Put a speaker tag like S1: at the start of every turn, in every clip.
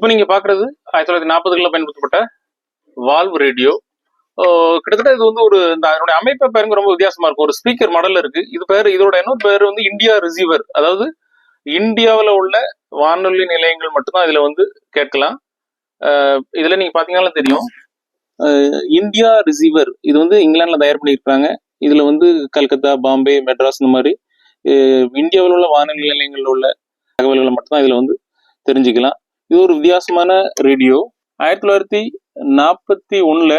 S1: இப்போ நீங்க பாக்குறது ஆயிரத்தி தொள்ளாயிரத்தி நாற்பதுகளில் பயன்படுத்தப்பட்ட வால்வ் ரேடியோ. கிட்டத்தட்ட இது வந்து ஒரு இந்த அதனுடைய அமைப்பை பேருங்க ரொம்ப வித்தியாசமா இருக்கும். ஒரு ஸ்பீக்கர் மாடல்ல இருக்கு. இது பேர் இதோட இன்னொரு பேர் வந்து இந்தியா ரிசீவர். அதாவது இந்தியாவில் உள்ள வானொலி நிலையங்கள் மட்டும்தான் இதுல வந்து கேட்கலாம். இதில் இதுல நீங்க பாத்தீங்கன்னா தெரியும். India receiver. இது வந்து இங்கிலாந்துல தயார் பண்ணியிருக்காங்க. இதுல வந்து கல்கத்தா பாம்பே மெட்ராஸ் இந்த மாதிரி இந்தியாவில் உள்ள வானொலி நிலையங்களில் உள்ள தகவல்களை மட்டும்தான் இதுல வந்து தெரிஞ்சுக்கலாம். இது ஒரு வித்தியாசமான ரேடியோ ஆயிரத்தி தொள்ளாயிரத்தி நாற்பத்தி ஒண்ணுல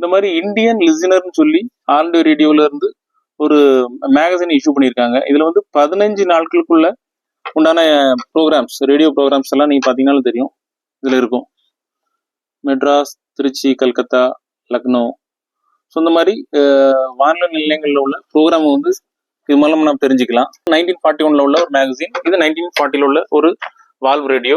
S1: இந்த மாதிரி இந்தியன் லிசனர்னு சொல்லி ஆண்டு ரேடியோல இருந்து ஒரு மேகசின் இஷ்யூ பண்ணியிருக்காங்க. இதுல வந்து பதினஞ்சு நாட்களுக்குள்ள உண்டான ப்ரோக்ராம்ஸ் ரேடியோ ப்ரோக்ராம்ஸ் எல்லாம் நீங்க பாத்தீங்கன்னாலும் தெரியும். இதுல இருக்கும். மெட்ராஸ் திருச்சி கல்கத்தா லக்னோ. ஸோ இந்த மாதிரி அஹ், வானொலி நிலையங்களில் உள்ள ப்ரோக்ராம் வந்து இது மூலம் நம்ம தெரிஞ்சுக்கலாம். நைன்டீன் ஃபார்ட்டி ஒன்ல உள்ள ஒரு மேகசின் இது நைன்டீன் ஃபார்ட்டியில் உள்ள ஒரு valve radio